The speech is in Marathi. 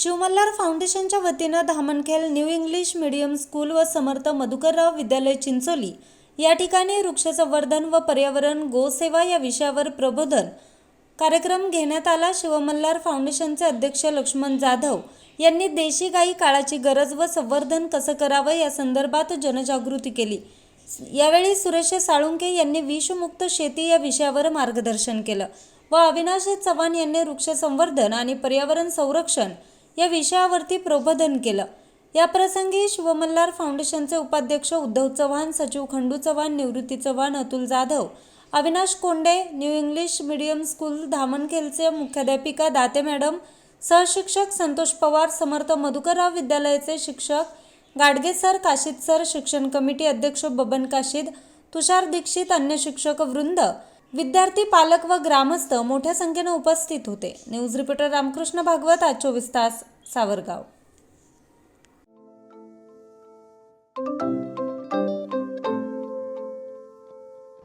शिवमल्हार फाउंडेशनच्या वतीनं Dhamankhel new English medium school व समर्थ मधुकरराव विद्यालय चिंचोली या ठिकाणी वृक्षसंवर्धन व पर्यावरण गोसेवा या विषयावर प्रबोधन कार्यक्रम घेण्यात आला. शिवमल्हार फाउंडेशनचे अध्यक्ष लक्ष्मण जाधव यांनी देशी गाई काळाची गरज व संवर्धन कसं करावं या संदर्भात जनजागृती केली. यावेळी सुरेश साळुंके यांनी विषमुक्त शेती या विषयावर मार्गदर्शन केलं व अविनाश चव्हाण यांनी वृक्ष संवर्धन आणि पर्यावरण संरक्षण या विषयावरती प्रबोधन केलं. या प्रसंगी शिवमल्हार फाउंडेशनचे उपाध्यक्ष उद्धव चव्हाण सचिव Khandu Chavan Nivrutti Chavan Atul Jadhav Avinash Konde new English medium school धामणखेलचे मुख्याध्यापिका दाते मॅडम सहशिक्षक संतोष पवार समर्थ मधुकरराव विद्यालयाचे शिक्षक गाडगे सर काशीद सर शिक्षण कमिटी अध्यक्ष बबन काशीद तुषार दीक्षित अन्य शिक्षक वृंद विद्यार्थी पालक व ग्रामस्थ मोठ्या संख्येने उपस्थित होते. न्यूज रिपोर्टर रामकृष्ण भागवत आज चोवीस तास सावरगाव.